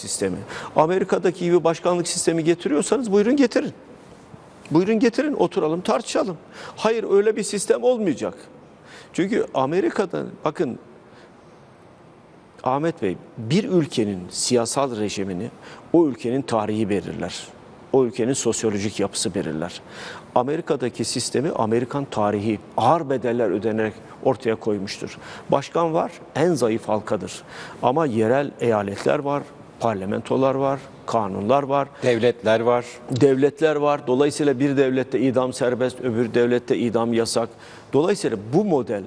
sistemi. Amerika'daki gibi başkanlık sistemi getiriyorsanız buyurun getirin. Buyurun getirin oturalım tartışalım. Hayır öyle bir sistem olmayacak. Çünkü Amerika'da bakın Ahmet Bey bir ülkenin siyasal rejimini o ülkenin tarihi belirler. O ülkenin sosyolojik yapısı belirler. Amerika'daki sistemi Amerikan tarihi ağır bedeller ödenerek ortaya koymuştur. Başkan var, en zayıf halkadır. Ama yerel eyaletler var, parlamentolar var, kanunlar var, Devletler var. devletler var. Dolayısıyla bir devlette idam serbest, öbür devlette idam yasak. Dolayısıyla bu model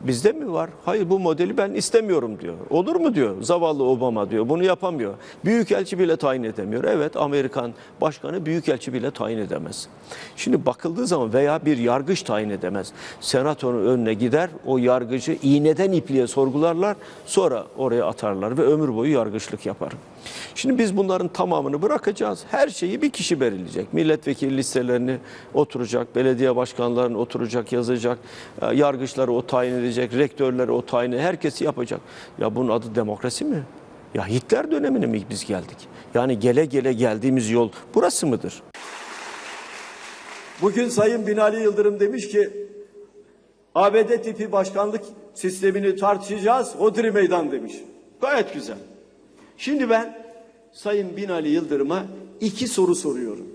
bizde mi var? Hayır bu modeli ben istemiyorum diyor. Olur mu diyor. Zavallı Obama diyor. Bunu yapamıyor. Büyükelçi bile tayin edemiyor. Evet Amerikan başkanı büyükelçi bile tayin edemez. Şimdi bakıldığı zaman veya bir yargıç tayin edemez. Senatonun önüne gider o yargıcı iğneden ipliğe sorgularlar sonra oraya atarlar ve ömür boyu yargıçlık yapar. Şimdi biz bunların tamamını bırakacağız. Her şeyi bir kişi belirleyecek. Milletvekili listelerini oturacak, belediye başkanlarını oturacak, yazacak, e, yargıçları o tayin edecek, rektörleri o tayini herkesi yapacak. Ya bunun adı demokrasi mi? Ya Hitler dönemine mi biz geldik? Yani gele gele geldiğimiz yol burası mıdır? Bugün Sayın Binali Yıldırım demiş ki ABD tipi başkanlık sistemini tartışacağız. Hodri meydan demiş. Gayet güzel. Şimdi ben Sayın Binali Yıldırım'a iki soru soruyorum.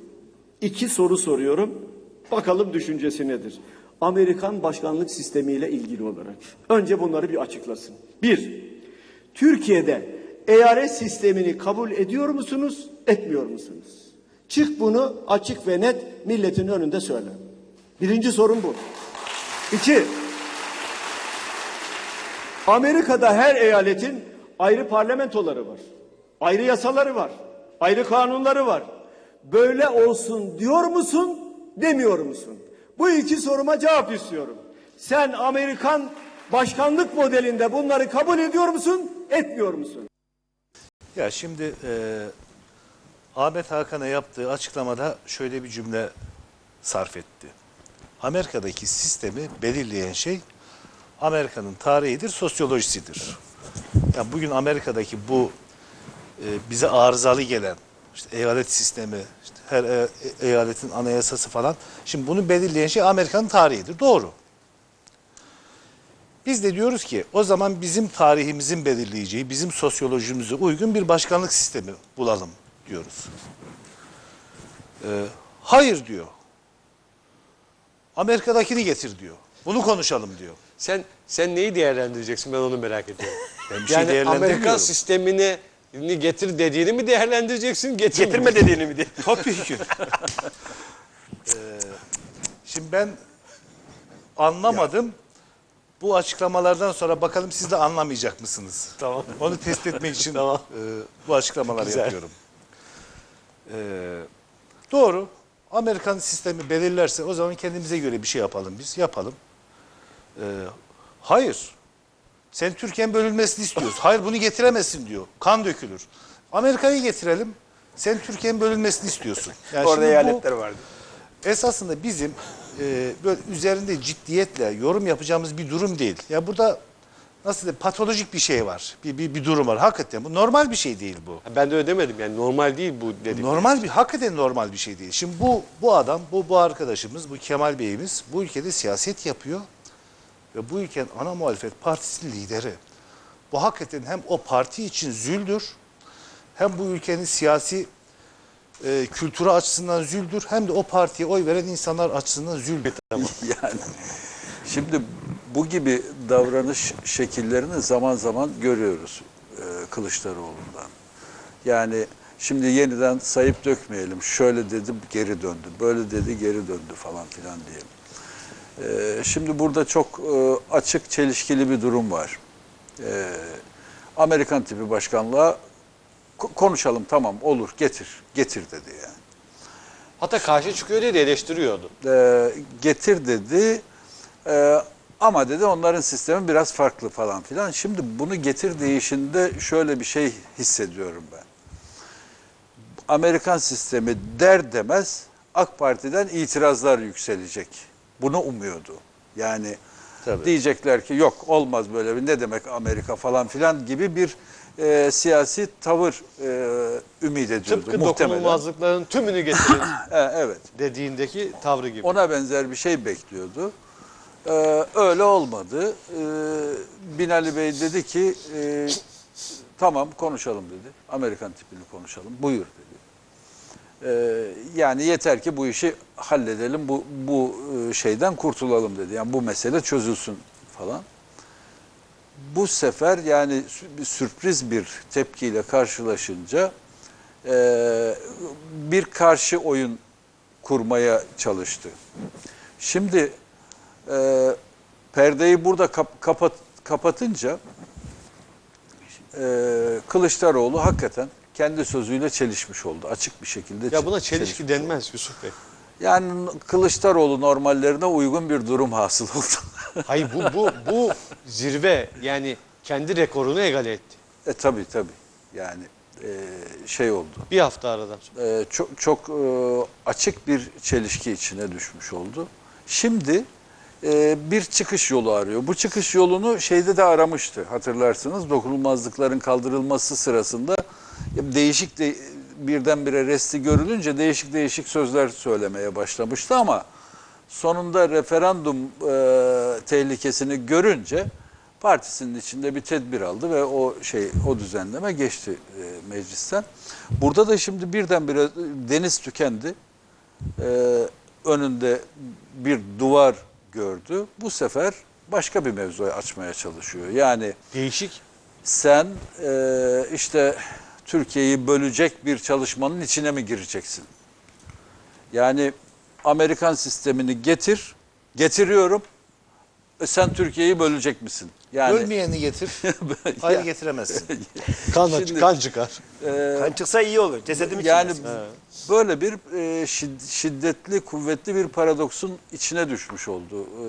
İki soru soruyorum. Bakalım düşüncesi nedir? Amerikan başkanlık sistemiyle ilgili olarak. Önce bunları bir açıklasın. Bir, Türkiye'de eyalet sistemini kabul ediyor musunuz, etmiyor musunuz? Çık bunu açık ve net milletin önünde söyle. Birinci sorun bu. İki, Amerika'da her eyaletin ayrı parlamentoları var. Ayrı yasaları var. Ayrı kanunları var. Böyle olsun diyor musun, demiyor musun? Bu iki soruma cevap istiyorum. Sen Amerikan başkanlık modelinde bunları kabul ediyor musun, etmiyor musun? Ya şimdi e, Ahmet Hakan'a yaptığı açıklamada şöyle bir cümle sarf etti. Amerika'daki sistemi belirleyen şey Amerika'nın tarihidir, sosyolojisidir. Ya bugün Amerika'daki bu bize arızalı gelen işte eyalet sistemi, işte her e- e- eyaletin anayasası falan. Şimdi bunu belirleyen şey Amerika'nın tarihidir. Doğru. Biz de diyoruz ki o zaman bizim tarihimizin belirleyeceği, bizim sosyolojimize uygun bir başkanlık sistemi bulalım diyoruz. Ee, hayır diyor. Amerika'dakini getir diyor. Bunu konuşalım diyor. Sen sen neyi değerlendireceksin ben onu merak ediyorum. Ben bir şey yani değerlendirmiyorum. Amerikan sistemini ni getir dediğini mi değerlendireceksin, getirme dediğini mi? diye- Tabii ki. Ee, şimdi ben anlamadım. Bu açıklamalardan sonra bakalım siz de anlamayacak mısınız? Tamam. Onu test etmek için Tamam. e, bu açıklamaları Güzel. yapıyorum. Ee, doğru. Amerikan sistemi belirlerse o zaman kendimize göre bir şey yapalım biz. Yapalım. Ee, hayır. Sen Türkiye'nin bölünmesini istiyorsun. Hayır bunu getiremezsin diyor. Kan dökülür. Amerika'yı getirelim. Sen Türkiye'nin bölünmesini istiyorsun. Yani Orada eyaletler vardı. esasında bizim e, böyle üzerinde ciddiyetle yorum yapacağımız bir durum değil. Ya burada nasıl diyeyim patolojik bir şey var. Bir, bir, bir durum var. Hakikaten bu normal bir şey değil bu. Ben de öyle demedim yani normal değil bu dedim. Normal bir hakikaten normal bir şey değil. Şimdi bu bu adam, bu bu arkadaşımız, bu Kemal Bey'imiz bu ülkede siyaset yapıyor ve bu ülkenin ana muhalefet partisinin lideri. Bu hakikaten hem o parti için züldür, hem bu ülkenin siyasi e, kültürü açısından züldür, hem de o partiye oy veren insanlar açısından züldür. Yani şimdi bu gibi davranış şekillerini zaman zaman görüyoruz e, Kılıçdaroğlu'ndan. Yani şimdi yeniden sayıp dökmeyelim. Şöyle dedi geri döndü, böyle dedi geri döndü falan filan diye. E, şimdi burada çok e, açık çelişkili bir durum var. E, Amerikan tipi başkanlığa ko- konuşalım tamam olur getir, getir dedi yani. Hatta karşı çıkıyor diye de eleştiriyordu. e, getir dedi. E, ama dedi onların sistemi biraz farklı falan filan. Şimdi bunu getir deyişinde şöyle bir şey hissediyorum ben. Amerikan sistemi der demez AK Parti'den itirazlar yükselecek. Bunu umuyordu. Yani Tabii. diyecekler ki yok olmaz böyle bir ne demek Amerika falan filan gibi bir e, siyasi tavır e, ümit ediyordu Tıpkı muhtemelen. dokunulmazlıkların tümünü getirin evet. dediğindeki tavrı gibi. Ona benzer bir şey bekliyordu. Ee, öyle olmadı. Ee, Binali Bey dedi ki e, tamam konuşalım dedi. Amerikan tipini konuşalım. Buyur dedi. Ee, yani yeter ki bu işi halledelim. Bu bu e, şeyden kurtulalım dedi. Yani bu mesele çözülsün falan. Bu sefer yani sürpriz bir tepkiyle karşılaşınca e, bir karşı oyun kurmaya çalıştı. Şimdi e, perdeyi burada kap- kapat, kapatınca Kılıçdaroğlu hakikaten kendi sözüyle çelişmiş oldu. Açık bir şekilde Ya buna çel- çelişki çelişmiş denmez Yusuf Bey. oldu. Yani Kılıçdaroğlu normallerine uygun bir durum hasıl oldu. Hayır bu bu bu zirve yani kendi rekorunu egale etti. e tabii tabii. Yani e, şey oldu. Bir hafta aradan sonra. e, çok çok e, açık bir çelişki içine düşmüş oldu. Şimdi e, bir çıkış yolu arıyor. Bu çıkış yolunu şeyde de aramıştı hatırlarsınız. Dokunulmazlıkların kaldırılması sırasında değişik de birdenbire resti görülünce değişik değişik sözler söylemeye başlamıştı ama sonunda referandum e, tehlikesini görünce partisinin içinde bir tedbir aldı ve o şey o düzenleme geçti e, meclisten. Burada da şimdi birdenbire deniz tükendi. E, önünde bir duvar gördü. Bu sefer başka bir mevzuyu açmaya çalışıyor. Yani Değişik. sen e, işte Türkiye'yi bölecek bir çalışmanın içine mi gireceksin? Yani Amerikan sistemini getir, getiriyorum. E, sen Türkiye'yi bölecek misin? Yani Bölmeyeni getir. Hayır getiremezsin. Kan, Şimdi- kan çıkar. e, Kan çıksa iyi olur. Cesedim için. yani mesela. böyle bir e, şid- şiddetli, kuvvetli bir paradoksun içine düşmüş oldu e,